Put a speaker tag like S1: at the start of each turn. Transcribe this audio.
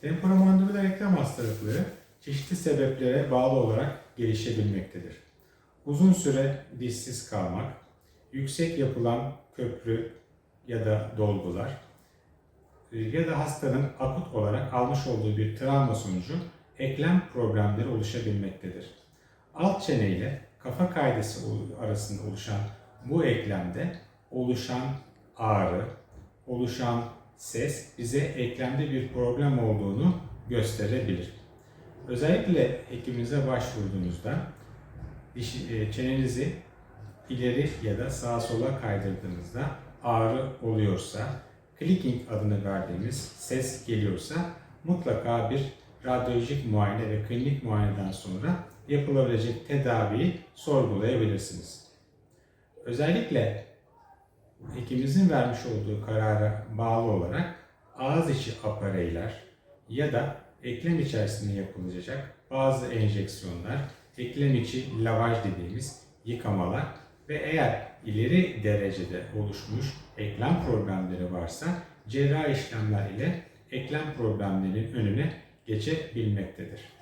S1: Temporomandibular eklem hastalıkları çeşitli sebeplere bağlı olarak gelişebilmektedir. Uzun süre dişsiz kalmak, yüksek yapılan köprü ya da dolgular e, ya da hastanın akut olarak almış olduğu bir travma sonucu eklem problemleri oluşabilmektedir. Alt çene ile kafa kaydesi arasında oluşan bu eklemde oluşan ağrı, oluşan ses bize eklemde bir problem olduğunu gösterebilir. Özellikle hekiminize başvurduğunuzda e, çenenizi ileri ya da sağa sola kaydırdığınızda ağrı oluyorsa, clicking adını verdiğimiz ses geliyorsa mutlaka bir radyolojik muayene ve klinik muayeneden sonra yapılabilecek tedaviyi sorgulayabilirsiniz. Özellikle hekimimizin vermiş olduğu karara bağlı olarak ağız içi apareyler ya da eklem içerisinde yapılacak bazı enjeksiyonlar, eklem içi lavaj dediğimiz yıkamalar ve eğer ileri derecede oluşmuş eklem problemleri varsa cerrahi işlemler ile eklem problemlerinin önüne geçebilmektedir.